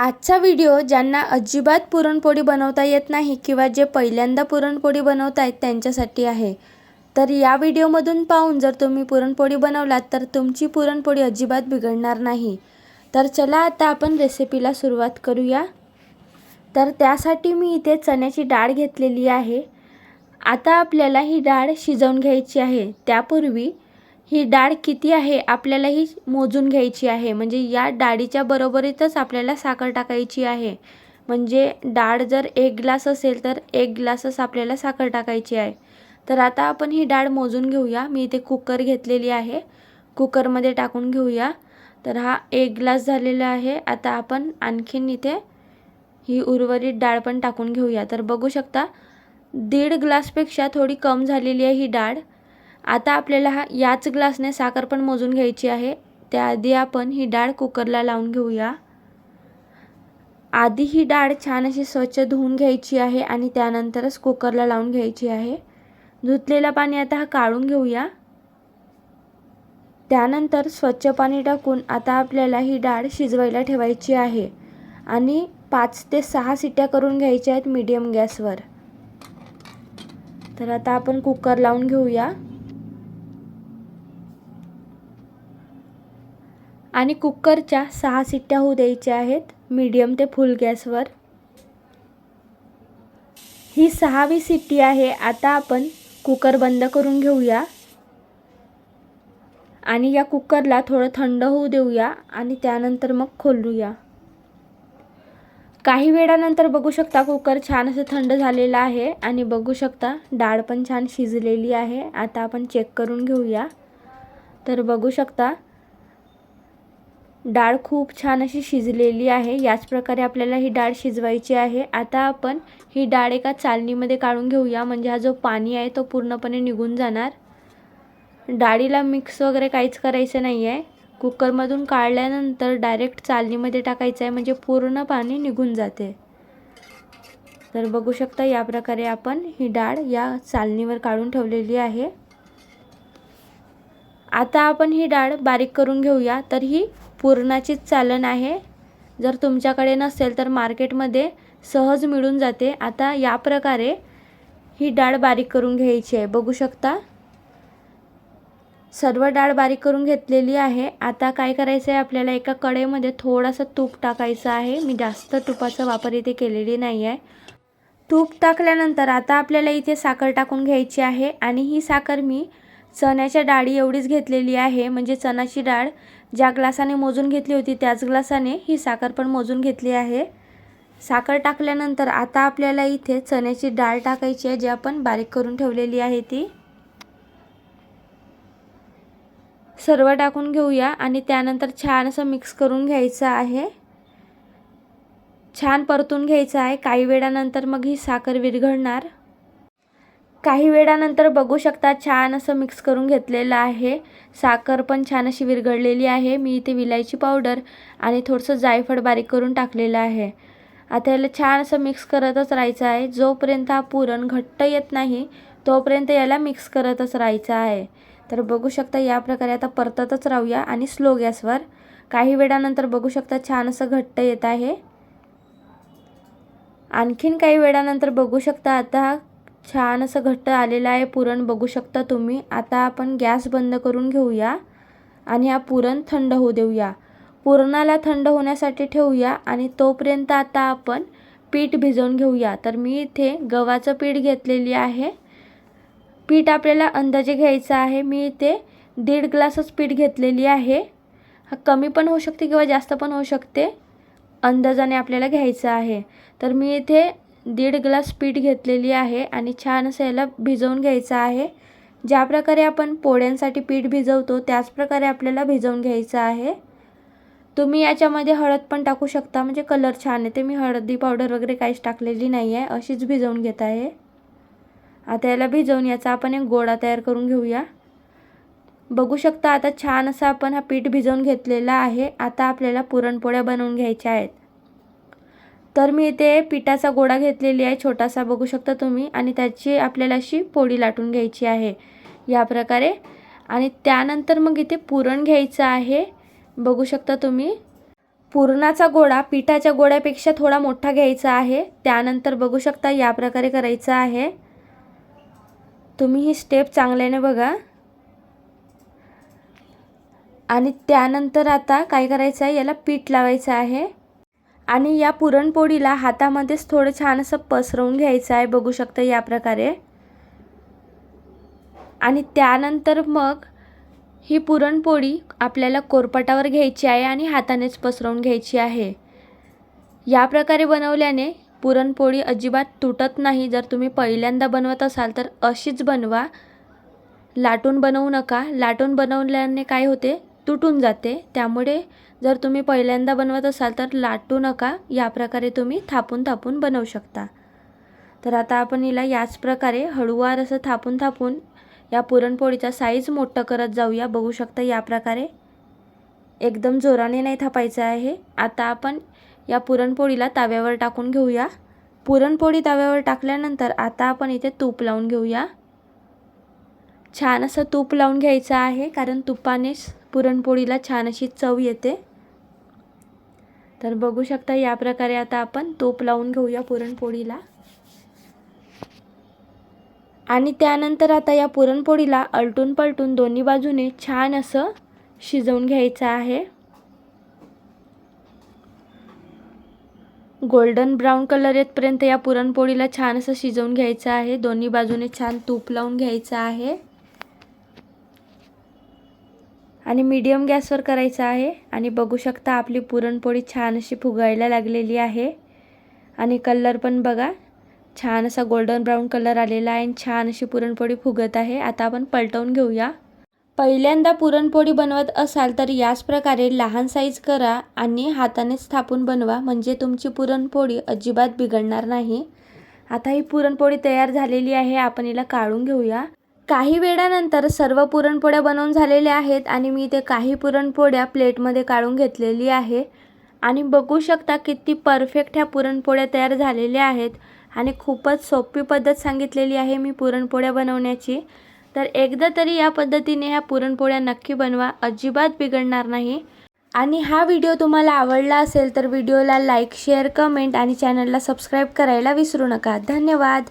आजचा व्हिडिओ ज्यांना अजिबात पुरणपोळी बनवता येत नाही किंवा जे पहिल्यांदा पुरणपोळी बनवत आहेत त्यांच्यासाठी आहे. तर या व्हिडिओमधून पाहून जर तुम्ही पुरणपोळी बनवलात तर तुमची पुरणपोळी अजिबात बिघडणार नाही. तर चला आता आपण रेसिपीला सुरुवात करूया. तर त्यासाठी मी इथे चण्याची डाळ घेतलेली आहे. आता आपल्याला ही डाळ शिजवून घ्यायची आहे. त्यापूर्वी ही डाळ किती आहे आपल्याला ही मोजून घ्यायची आहे. म्हणजे या डाळीच्या बरोबरीतच आपल्याला साखर टाकायची आहे. म्हणजे डाळ जर एक ग्लास असेल तर एक ग्लासच आपल्याला साखर टाकायची आहे. तर आता आपण ही डाळ मोजून घेऊया. मी इथे कुकर घेतलेली आहे. कुकरमध्ये टाकून घेऊया. तर हा एक ग्लास झालेला आहे. आता आपण आणखीन इथे ही उर्वरित डाळ पण टाकून घेऊया. तर बघू शकता दीड ग्लासपेक्षा थोडी कम झालेली आहे ही डाळ. आता आपल्याला हा याच ग्लासने साखर पण मोजून घ्यायची आहे. त्याआधी आपण ही डाळ कुकरला लावून घेऊया. आधी ही डाळ छान अशी स्वच्छ धुवून घ्यायची आहे आणि त्यानंतरच कुकरला लावून घ्यायची आहे. धुतलेलं पाणी आता हा काढून घेऊया. त्यानंतर स्वच्छ पाणी टाकून आता आपल्याला ही डाळ शिजवायला ठेवायची आहे आणि पाच ते सहा सिट्ट्या करून घ्यायच्या आहेत मीडियम गॅसवर. तर आता आपण कुकर लावून घेऊया. आणि कुकरच्या सहा सिट्ट्या होऊ द्यायच्या आहेत. मीडियम ते फुल गॅसवर. ही सहावी सिट्टी आहे. आता आपण कुकर बंद करून घेऊया. आणि या कुकरला थोडं थंड होऊ देऊया आणि त्यानंतर मग खोलूया. काही वेळानंतर बघू शकता कुकर छान असं थंड झालेलं आहे आणि बघू शकता डाळ पण छान शिजलेली आहे. आता आपण चेक करून घेऊया. तर बघू शकता डाळ खूप छान अशी शिजलेली आहे. याच प्रकारे आपल्याला ही डाळ शिजवायची आहे. आता आपण ही डाळ एका चालणीमध्ये काढून घेऊया. म्हणजे हा जो पाणी आहे तो पूर्णपणे निघून जाणार. डाळीला मिक्स वगैरे काहीच करायचं नाही आहे कुकरमधून काढल्यानंतर डायरेक्ट चालणीमध्ये टाकायचं आहे. म्हणजे पूर्ण पाणी निघून जाते. तर बघू शकता या प्रकारे आपण ही डाळ या चालणीवर काढून ठेवलेली आहे. आता आपण ही डाळ बारीक करून घेऊया. तर ही पुरणाचीच चालन आहे. जर तुमच्याकडे नसेल तर मार्केटमध्ये सहज मिळून जाते. आता या प्रकारे ही डाळ बारीक करून घ्यायची आहे. बघू शकता? सर्व डाळ बारीक करून घेतलेली आहे. आता काय करायचं आहे आपल्याला एका कढईमध्ये थोडंसं तूप टाकायचं आहे. मी जास्त तुपाचा वापर इथे केलेली नाही आहे. तूप टाकल्यानंतर आता आपल्याला इथे साखर टाकून घ्यायची आहे. आणि ही साखर मी चण्याच्या डाळी एवढीच घेतलेली आहे. म्हणजे चणाची डाळ ज्या ग्लासाने मोजून घेतली होती त्याच ग्लासाने ही साखर पण मोजून घेतली आहे. साखर टाकल्यानंतर आता आपल्याला इथे चण्याची डाळ टाकायची आहे जी आपण बारीक करून ठेवलेली आहे ती. सर्व टाकून घेऊया आणि त्यानंतर छान असं मिक्स करून घ्यायचं आहे. छान परतून घ्यायचं आहे. काही वेळानंतर मग ही साखर विरघळणार. काही वेळानंतर बघू शकता छान असं मिक्स करून घेतलेलं आहे. साखर पण छान अशी विरघळलेली आहे. मी इथे विलायची पावडर आणि थोडंसं जायफळ बारीक करून टाकलेलं आहे. आता याला छान असं मिक्स करतच राहायचं आहे. जोपर्यंत हा पुरण घट्ट येत नाही तोपर्यंत याला मिक्स करतच राहायचं आहे. तर बघू शकता या प्रकारे आता परततच राहूया आणि स्लो गॅसवर. काही वेळानंतर बघू शकता छान असं घट्ट येत आहे. आणखीन काही वेळानंतर बघू शकता आता छान असं घट्ट आलेलं आहे पुरण बघू शकता तुम्ही. आता आपण गॅस बंद करून घेऊया आणि हा पुरण थंड होऊ देऊया. पुरणाला थंड होण्यासाठी ठेवूया आणि तोपर्यंत आता आपण पीठ भिजवून घेऊया. तर मी इथे गव्हाचं पीठ घेतलेली आहे. पीठ आपल्याला अंदाजे घ्यायचं आहे. मी इथे दीड ग्लासच पीठ घेतलेली आहे. हा कमी पण होऊ शकते किंवा जास्त पण होऊ शकते. अंदाजाने आपल्याला घ्यायचं आहे. तर मी इथे दीड ग्लास पीठ घेतलेली आहे आणि छान असं याला भिजवून घ्यायचं आहे. ज्या प्रकारे आपण पोळ्यांसाठी पीठ भिजवतो त्याच प्रकारे आपल्याला भिजवून घ्यायचं आहे. तुम्ही याच्यामध्ये हळद पण टाकू शकता म्हणजे कलर छान येते. मी हळदी पावडर वगैरे काहीच टाकलेली नाही आहे अशीच भिजवून घेत आहे. आता याला भिजवून याचा आपण एक गोळा तयार करून घेऊया. बघू शकता आता छान असा आपण हा पीठ भिजवून घेतलेला आहे. आता आपल्याला पुरणपोळ्या बनवून घ्यायच्या आहेत. तर मी इथे पिठाचा गोळा घेतलेली आहे छोटासा बघू शकता तुम्ही. आणि त्याची आपल्याला अशी पोळी लाटून घ्यायची आहे. या प्रकारे. आणि त्यानंतर मग इथे पुरण घ्यायचं आहे. बघू शकता तुम्ही. पुरणाचा गोळा पिठाच्या गोळ्यापेक्षा थोडा मोठा घ्यायचा आहे. त्यानंतर बघू शकता या प्रकारे करायचं आहे. तुम्ही ही स्टेप चांगल्याने बघा. आणि त्यानंतर आता काय करायचं आहे? याला पीठ लावायचं आहे. आणि या पुरणपोळीला हातामध्येच थोडं छान असं पसरवून घ्यायचं आहे. बघू शकता या प्रकारे. आणि त्यानंतर मग ही पुरणपोळी आपल्याला कोरपटावर घ्यायची आहे आणि हातानेच पसरवून घ्यायची आहे. या प्रकारे बनवल्याने पुरणपोळी अजिबात तुटत नाही. जर तुम्ही पहिल्यांदा बनवत असाल तर अशीच बनवा. लाटून बनवू नका. लाटून बनवल्याने काय होते? तुटून जाते. त्यामुळे जर तुम्ही पहिल्यांदा बनवत असाल तर लाटू नका या प्रकारे तुम्ही थापून थापून बनवू शकता. तर आता आपण हिला याच प्रकारे हळूवार असं थापून थापून या पुरणपोळीचा साईज मोठं करत जाऊया. बघू शकता या प्रकारे. एकदम जोराने नाही थापायचं आहे. आता आपण या पुरणपोळीला तव्यावर टाकून घेऊया. पुरणपोळी तव्यावर टाकल्यानंतर आता आपण इथे तूप लावून घेऊया. छान असं तूप लावून घ्यायचं आहे कारण तुपानेच पुरणपोळीला छान अशी चव येते. तर बघू शकता या प्रकारे आता आपण तूप लावून घेऊया पुरणपोळीला. आणि त्यानंतर आता या पुरणपोळीला अलटून पलटून दोन्ही बाजूने छान असं शिजवून घ्यायचं आहे. गोल्डन ब्राऊन कलर येतपर्यंत या पुरणपोळीला छान असं शिजवून घ्यायचं आहे. दोन्ही बाजूने छान तूप लावून घ्यायचं आहे. आणि मीडियम गॅसवर करायचं आहे. आणि बघू शकता आपली पुरणपोळी छान अशी फुगायला लागलेली आहे. आणि कलर पण बघा छान असा गोल्डन ब्राऊन कलर आलेला आहे आणि छान अशी पुरणपोळी फुगत आहे. आता आपण पलटवून घेऊया. पहिल्यांदा पुरणपोळी बनवत असाल तर याच प्रकारे लहान साईज करा आणि हातानेच थापून बनवा. म्हणजे तुमची पुरणपोळी अजिबात बिघडणार नाही. आता ही पुरणपोळी तयार झालेली आहे. आपण हिला काढून घेऊया. काही वेळानंतर सर्व पुरणपोळ्या बनवून झालेल्या आहेत आणि मी ते काही पुरणपोळ्या प्लेटमध्ये काढून घेतलेली आहे. आणि बघू शकता किती परफेक्ट ह्या पुरणपोळ्या तयार झालेल्या आहेत. आणि खूपच सोपी पद्धत सांगितलेली आहे मी पुरणपोळ्या बनवण्याची. तर एकदा तरी या पद्धतीने ह्या पुरणपोळ्या नक्की बनवा. अजिबात बिघडणार नाही. आणि हा व्हिडिओ तुम्हाला आवडला असेल तर व्हिडिओला लाईक शेअर कमेंट आणि चॅनलला सबस्क्राईब करायला विसरू नका. धन्यवाद.